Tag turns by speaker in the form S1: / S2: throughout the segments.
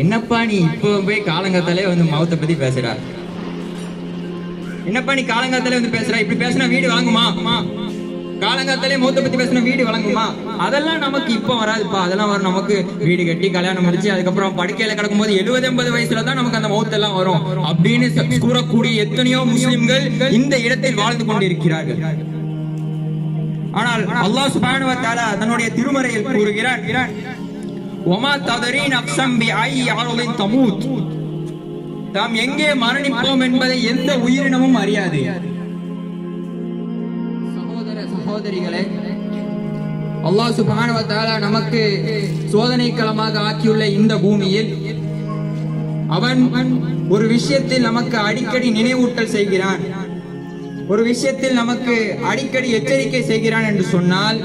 S1: என்னப்பா நீ இப்போ போய் காலங்காத்தாலே வந்து மௌத்தை பத்தி பேசுறா? என்னப்பா நீ காலங்காத்தாலே வந்து பேசுற? இப்படி பேசினா வீடு வாங்குமா காலங்காத்தாலே மௌத்தை பத்தி பேசினா வீடு வழங்குமா? அதெல்லாம் நமக்கு இப்போ வராதுப்பா. அதெல்லாம் வரும். நமக்கு வீடு கட்டி கல்யாணம் முடிச்சு அதுக்கப்புறம் படுக்கையில கிடக்கும்போது எழுபது எண்பது வயசுல தான் நமக்கு அந்த மௌத்த எல்லாம் வரும். அப்படின்னு கூறக்கூடிய எத்தனையோ முஸ்லிம்கள் இந்த இடத்தில் வாழ்ந்து கொண்டிருக்கிறார்கள். ஆனால் அல்லாஹ் சுப்ஹானஹு தன்னுடைய திருமறையில் கூறுகிறான் ஒமா ததரீன் அப்சம் பி ஐ அர்லின் தமூத் தாம் எங்கே மரணிப்போம் என்பதை எந்த உயிரினமும் அறியாது. சகோதர சகோதரிகளே அல்லாஹ் சுப்ஹானஹு வ தஆலா நமக்கு சோதனை களமாக ஆக்கியுள்ள இந்த பூமியில் அவன் ஒரு விஷயத்தில் நமக்கு அடிக்கடி நினைவூட்டல் செய்கிறான். ஒரு விஷயத்தில் நமக்கு அடிக்கடி எச்சரிக்கை செய்கிறான் என்று சொன்னால்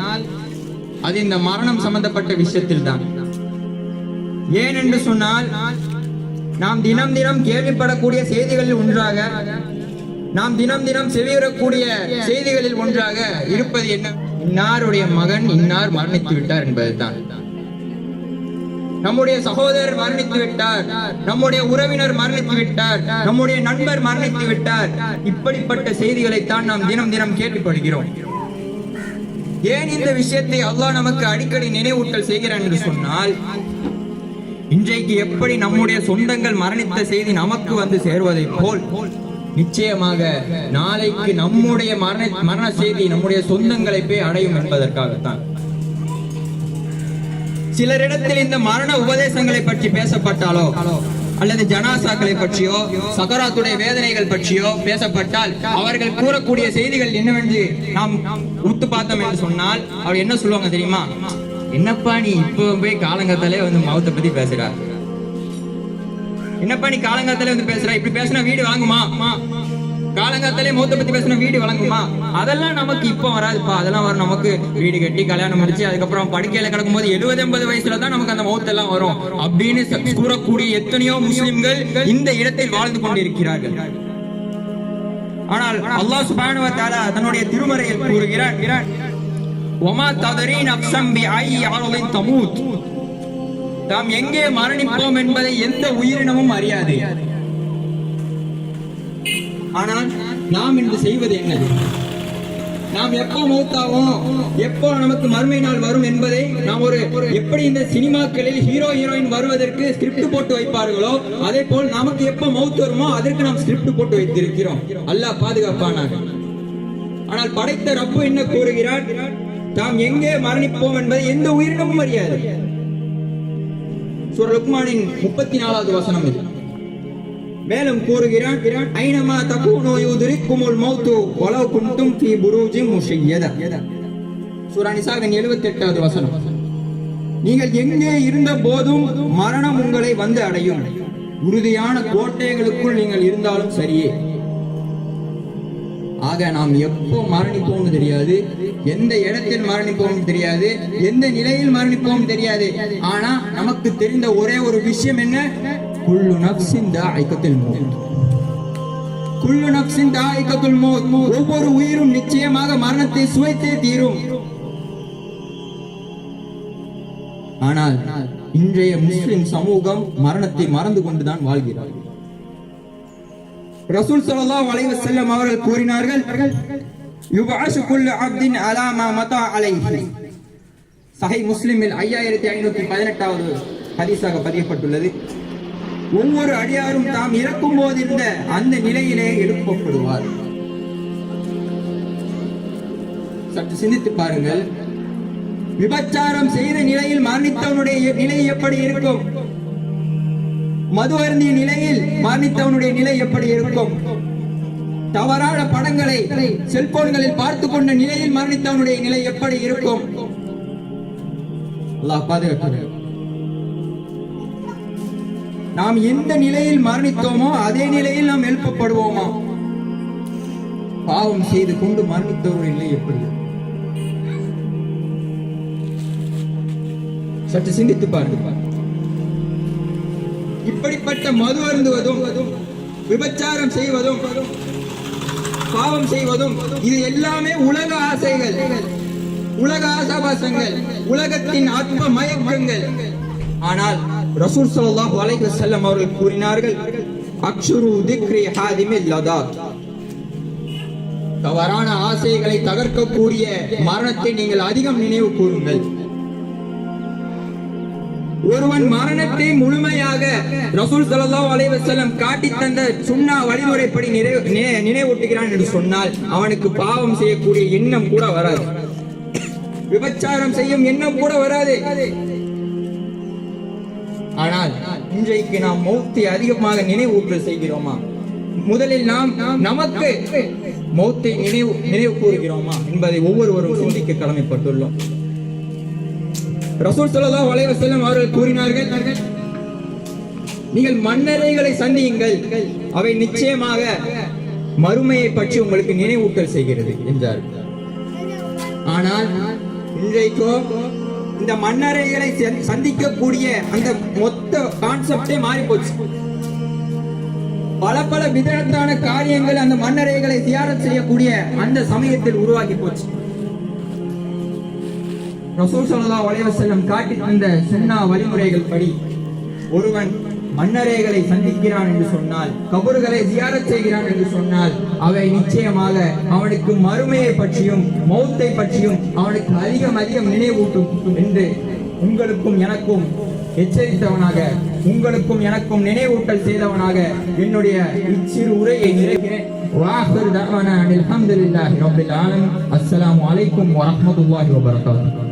S1: அது இந்த மரணம் சம்பந்தப்பட்ட விஷயத்தில் தான் ஏன் என்று சொன்னால் நாம் தினம் தினம் கேள்விப்படக்கூடிய செய்திகளில் ஒன்றாக நாம் தினம் தினம் செவியுறக்கூடிய செய்திகளில் ஒன்றாக இருப்பது என்ன? இன்னாருடைய மகன் இன்னார் மரணித்து விட்டார் என்பதுதான். நம்முடைய சகோதரர் மரணித்து விட்டார் நம்முடைய உறவினர் மரணித்து விட்டார் நம்முடைய நண்பர் மரணித்து விட்டார். இப்படிப்பட்ட செய்திகளைத்தான் நாம் தினம் தினம் கேள்விப்படுகிறோம். ஏன் இந்த விஷயத்தை அல்லாஹ் நமக்கு அடிக்கடி நினைவூட்டல் செய்கிறான் என்று சொன்னால் இன்றைக்கு எப்படி நம்முடைய சொந்தங்கள் மரணித்த செய்தி நமக்கு வந்து சேருவதைப் போல் நிச்சயமாக நாளைக்கு நம்முடைய மரண மரண செய்தி நம்முடைய சொந்தங்களை போய் அடையும் என்பதற்காகத்தான். சிலரிடத்தில் இந்த மரண உபதேசங்களை பற்றி பேசப்பட்டாலோ அல்லது ஜனாசாக்களை பற்றியோ சகராத்துடைய வேதனைகள் பற்றியோ பேசப்பட்டால் அவர்கள் கூறக்கூடிய செய்திகள் என்னவென்று நாம் உத்து பார்த்தோம் என்று சொன்னால் அவர் என்ன சொல்லுவாங்க தெரியுமா? என்னப்பா நீ இப்போ போய் காலங்காத்தாலே வந்து மௌத்தை பத்தி பேசுற? என்னப்பா நீ காலங்காத்தாலே வந்து பேசுற? இப்படி பேசினா வீடு வாங்குமா காலங்காத்தாலே மௌத்த பத்தி பேசுனா வீடு வழங்குமா? அதெல்லாம் நமக்கு இப்போ வராதுப்பா. அதெல்லாம் வரும். நமக்கு வீடு கட்டி கல்யாணம் முடிச்சு அதுக்கப்புறம் படுக்கையில கிடக்கும்போது எழுபது எண்பது வயசுல தான் நமக்கு அந்த மௌத்த எல்லாம் வரும். அப்படின்னு கூறக்கூடிய எத்தனையோ முஸ்லிம்கள் இந்த இடத்தில் வாழ்ந்து கொண்டிருக்கிறார்கள். ஆனால் அல்லாஹ் சுபானுவ தன்னுடைய திருமறையில் கூறுகிறான் ஒமா ததரீன் அப்சம் பி ஐ அர்லின் தமூத் தாம் எங்கே மரணிப்போம் என்பதை எந்த உயிரினமும் அறியாது. ஆனால் நாம் இன்று செய்வது என்ன? நாம் எப்போ மூத்தாவோம்? எப்போ நமக்கு மறுமை நாள் வரும் என்பதை நாம் ஒரு எப்படி இந்த சினிமாக்களில் ஹீரோ ஹீரோயின் வருவதற்கு ஸ்கிரிப்ட் போட்டு வைப்பார்களோ அதே போல் நமக்கு எப்போ மௌத் வருமோ அதற்கு நாம் ஸ்கிரிப்ட் போட்டு வைத்திருக்கிறோம். அல்லாஹ் பாதுகாப்பானார் ஆனால் படைத்த ரப்பு என்ன கூறுகிறார்? நாம் எங்கே மரணிப்போம் என்பதை எந்த உயிரினமும் அறியாது. சூர முப்பத்தி நாலாவது வசனம் இது. மேலும் கூறுகிறான் ஐனமா தப்பு நோயு யுதுரிக்குமுல் மௌத்து வலவ் குண்டும் ஃபீ புரூஜி முஷையத. சுரானிசாகன் எழுபத்தி எட்டாவது வசனம். நீங்கள் எங்கே இருந்த போதும் மரணம் உங்களை வந்து அடையும். உறுதியான கோட்டைகளுக்குள் நீங்கள் இருந்தாலும் சரியே. ஆக நாம் எப்போ மரணிப்போம்னு தெரியாது. எந்த இடத்தில் மரணிப்போம் தெரியாது. எந்த நிலையில் மரணிப்போம் தெரியாது. ஆனா நமக்கு தெரிந்த ஒரே ஒரு விஷயம் என்ன? குள்ளு நப்சின் தாய்க்கத்தில் குள்ளு நப்சின் தாய்க்கத்துல் ஒவ்வொரு உயிரும் நிச்சயமாக மரணத்தை சுவைத்தே தீரும். ஆனால் இன்றைய முஸ்லிம் சமூகம் மரணத்தை மறந்து கொண்டுதான் வாழ்கிறார்கள். ரசூல் ஸல்லல்லாஹு வளைவு வஸல்லம் அவர்கள் கூறினார்கள் யுபஅஸு குல்லு அப்தின் அலா மா மதா முஸ்லிமில் 5518வது ஹதீஸாக பதியப்பட்டுள்ளது. ஒவ்வொரு அடியாரும் தாம் இறக்கும் போது இருந்த அந்த நிலையிலே எழுப்பப்படுவார். சற்று சிந்தித்து பாருங்கள். விபச்சாரம் செய்த நிலையில் மரணித்தவனுடைய நிலை எப்படி இருக்கும்? மது அருந்திய நிலையில் மரணித்தவனுடைய நிலை எப்படி இருக்கும்? தவறான படங்களை செல்போன்களில் பார்த்து கொண்ட நிலையில் மரணித்தவனுடைய நிலை எப்படி இருக்கும்? நாம் எந்த நிலையில் மரணித்தோமோ அதே நிலையில் நாம் எழுப்பப்படுவோமா? பாவம் செய்து கொண்டு மரணித்தவருடைய நிலை எப்படி சற்று சிந்தித்து பாருங்கள். இப்படிப்பட்ட மது அருந்துவதும் விபச்சாரம் செய்வதும் பாவம் செய்வதும் இது எல்லாமே உலக ஆசைகள். உலக ஆசாபாசங்கள் உலகத்தின் ஆத்ம மயக்கங்கள். ஆனால் ரசூல் சல்லாஹ் அலைஹி செல்லம் அவர்கள் கூறினார்கள் அக்ஷுரு திக்ரி ஹாதிமில் லதாத். தவறான ஆசைகளை தகர்க்கக்கூடிய மரணத்தை நீங்கள் அதிகம் நினைவு கூறுங்கள். ஒருவன் மரணத்தை முழுமையாக ரசூல் சலல்லா அலைஹி காட்டி தந்த சுன்னா வழிமுறைப்படி நினைவூட்டுகிறான் என்று சொன்னால் அவனுக்கு பாவம் செய்யக்கூடிய எண்ணம் கூட வராது. விபச்சாரம் செய்யும் எண்ணம் கூட வராது. ஆனால் இன்றைக்கு நாம் மௌத்தை அதிகமாக நினைவூட்டல் செய்கிறோமா? முதலில் நாம் நமக்கு மௌத்தை நினைவு நினைவு கூறுகிறோமா? என்பதை ஒவ்வொருவரும் சிந்திக்க கடமைப்பட்டுள்ளோம். ரசூல் சொல்லலா வளைவ செல்லும் அவர்கள் கூறினார்கள் நீங்கள் மன்னரைகளை சந்தியுங்கள். அவை நிச்சயமாக மறுமையை பற்றி உங்களுக்கு நினைவூட்டல் செய்கிறது என்றார். ஆனால் இன்றைக்கோ இந்த மன்னரைகளை சந்திக்கக்கூடிய அந்த மொத்த கான்செப்டே மாறி போச்சு பல பல விதத்தான காரியங்கள் அந்த மன்னரைகளை தியாரம் செய்யக்கூடிய அந்த சமயத்தில் உருவாகி போச்சு. ரசூல் சல்லா ஒலைவசல்லம் காட்டி தந்த சுண்ணா வழிமுறைகள் படி ஒருவன் மன்னரேகளை சந்திக்கிறான் என்று சொன்னால் கபூர்களை ஜியாரத் செய்கிறான் என்று சொன்னால் அவை நிச்சயமாக அவனுக்கு மறுமையை பற்றியும் மௌத்தை பற்றியும் அவனுக்கு அதிகம் அதிகம் நினைவூட்டும் என்று உங்களுக்கும் எனக்கும் எச்சரித்தவனாக உங்களுக்கும் எனக்கும் நினைவூட்டல் செய்தவனாக என்னுடைய இச்சிறு உரையை நிறைவேறேன் வாஹர் தவனா அலமதுல்லாஹி ரபில் ஆலம். அஸ்ஸலாமு அலைக்கும் வரஹ்மத்துல்லாஹி வபரகாத்துஹு.